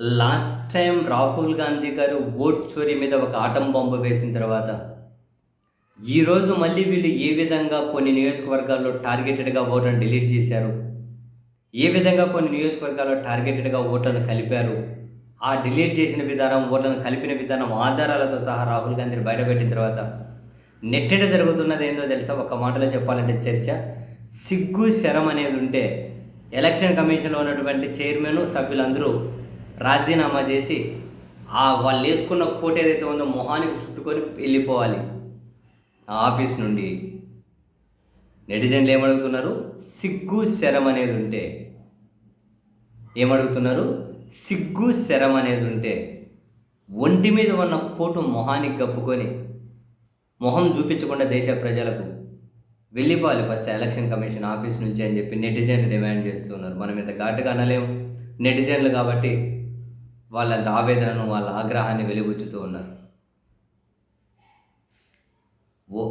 Last time Rahul Gandhi గారు vote చోరీ మీద ఒక ఆటం బాంబు వేసిన తర్వాత ఈరోజు మళ్ళీ వీళ్ళు ఏ విధంగా కొన్ని నియోజకవర్గాల్లో టార్గెటెడ్గా ఓట్లను డిలీట్ చేశారు ఏ విధంగా కొన్ని నియోజకవర్గాల్లో టార్గెటెడ్గా ఓట్లను కలిపారు ఆ డిలీట్ చేసిన విధానం ఓట్లను కలిపిన విధానం ఆధారాలతో సహా రాహుల్ గాంధీని బయటపెట్టిన తర్వాత నెట్టెడ జరుగుతున్నది ఏందో తెలుసా? ఒక మాటలో చెప్పాలంటే చర్చ. సిగ్గు శరం అనేది ఉంటే ఎలక్షన్ కమిషన్లో ఉన్నటువంటి చైర్మన్ సభ్యులందరూ రాజీనామా చేసి ఆ వాళ్ళు వేసుకున్న కోట్ ఏదైతే ఉందో మొహానికి చుట్టుకొని వెళ్ళిపోవాలి. ఆ ఆఫీస్ నుండి నెటిజన్లు ఏమడుగుతున్నారు? సిగ్గు శరం అనేది ఉంటే. ఏమడుగుతున్నారు? సిగ్గు శరం అనేది ఉంటే. ఒంటి మీద ఉన్న కోటు మొహానికి కప్పుకొని మొహం చూపించకుండా దేశ ప్రజలకు వెళ్ళిపోవాలి ఫస్ట్ ఎలక్షన్ కమిషన్ ఆఫీస్ నుంచి అని చెప్పి నెటిజన్లు డిమాండ్ చేస్తున్నారు. మనం ఇంత ఘాటుగా అనలేము. నెటిజన్లు కాబట్టి వాళ్ళ ఆవేదనను వాళ్ళ ఆగ్రహాన్ని వెలిబుచ్చుతూ ఉన్నారు. ఓ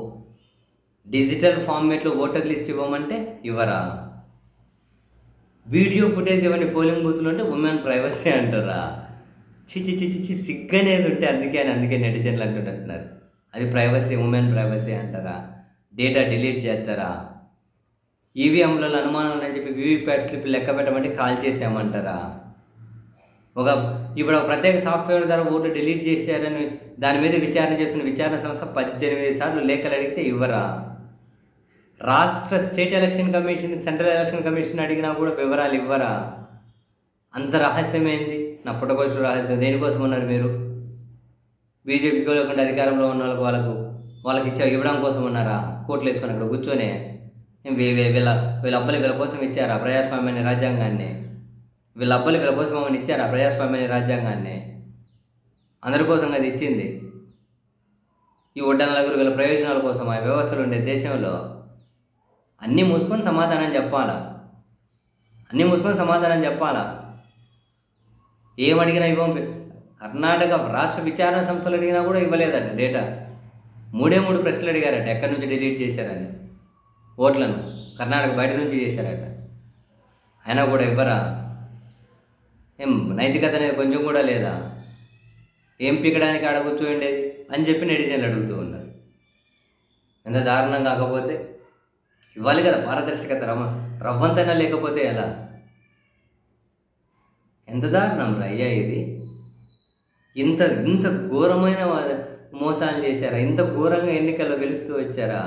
డిజిటల్ ఫార్మేట్లో ఓటర్ లిస్ట్ ఇవ్వమంటే ఇవ్వరా? వీడియో ఫుటేజ్ ఇవ్వండి పోలింగ్ బూత్లు అంటే ఉమెన్ ప్రైవసీ అంటారా? చిచి చిచి చి సిగ్గనేది ఉంటే అందుకే అని అందుకే నెటిజన్లు అంటుంటున్నారు. అది ప్రైవసీ ఉమెన్ ప్రైవసీ అంటారా? డేటా డిలీట్ చేస్తారా? ఈవీఎంలలో అనుమానం ఉందని చెప్పి వీవీప్యాట్ స్లిప్ లెక్క పెట్టమంటే కాల్ చేసామంటారా ఒక ఇప్పుడు ఒక ప్రత్యేక సాఫ్ట్వేర్ ద్వారా ఓటు డిలీట్ చేశారని దాని మీద విచారణ చేస్తున్న విచారణ సంస్థ పద్దెనిమిది సార్లు లేఖలు అడిగితే ఇవ్వరా? రాష్ట్ర state election commission central election commission అడిగినా కూడా వివరాలు ఇవ్వరా? అంత రహస్యమైంది? నా పుట్టకోసం రహస్యం. దేనికోసం ఉన్నారు మీరు? బీజేపీకి లేకుండా అధికారంలో ఉన్న వాళ్ళకు వాళ్ళకు వాళ్ళకి ఇచ్చా ఇవ్వడం కోసం ఉన్నారా? కోట్లు వేసుకొని అక్కడ కూర్చొని. వీళ్ళ వీళ్ళ అబ్బలు వీళ్ళ కోసం ఇచ్చారా? ప్రజాస్వామ్యాన్ని రాజ్యాంగాన్ని? వీళ్ళ అబ్బాయి వీళ్ళ కోసం ఏమైనా ఇచ్చారా ప్రజాస్వామ్య రాజ్యాంగాన్ని. అందరి కోసం అది ఇచ్చింది. ఈ ఒడ్డ నలుగురు వీళ్ళ ప్రయోజనాల కోసం ఆ వ్యవస్థలు ఉండే దేశంలో అన్నీ మూసుకొని సమాధానం చెప్పాలా? అన్నీ మూసుకొని సమాధానం చెప్పాలా? ఏమడిగినా ఇవ్వం. కర్ణాటక రాష్ట్ర విచారణ సంస్థలు అడిగినా కూడా ఇవ్వలేదండి డేటా. మూడే మూడు ప్రశ్నలు అడిగారట ఎక్కడి నుంచి డిలీట్ చేశారని. ఓట్లను కర్ణాటక బయట నుంచి చేశారట. అయినా కూడా ఇవ్వరా? ఏం నైతికత అనేది కొంచెం కూడా లేదా? ఏం పీకడానికి ఆడ కూర్చోండేది అని చెప్పి నెటిజన్లు అడుగుతూ ఉన్నారు. ఎంత దారుణం కాకపోతే? ఇవ్వాలి కదా పారదర్శకత రవ్వ రవ్వంతైనా లేకపోతే ఎలా? ఎంత దారుణం రా అయ్యా ఇది. ఇంత ఇంత ఘోరమైన మోసాలు చేశారా? ఇంత ఘోరంగా ఎన్నికల్లో గెలుస్తూ వచ్చారా?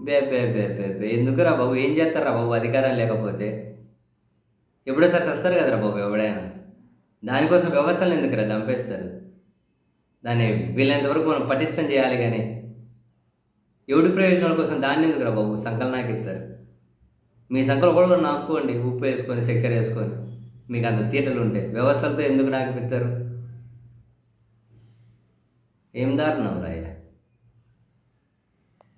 బే బే బే బే బే ఎందుకురా బాబు? ఏం చేస్తారా బాబు? అధికారం లేకపోతే? ఎప్పుడో సార్ వస్తారు కదరా బాబు ఎవడైనా. దానికోసం వ్యవస్థలు ఎందుకురా చంపేస్తారు? దాన్ని వీళ్ళంతవరకు మనం పటిష్టం చేయాలి కానీ ఎవడి ప్రయోజనాల కోసం దాన్ని ఎందుకురా బాబు సంకలం నాకు ఇస్తారు మీ సంకలు కూడా నాకుకోండి ఉప్పు వేసుకొని చక్కెర వేసుకొని. మీకు అంత తీటలు ఉంటాయి వ్యవస్థలతో ఎందుకు నాకు ఇస్తారు ఏం దారుణం రాయ్యా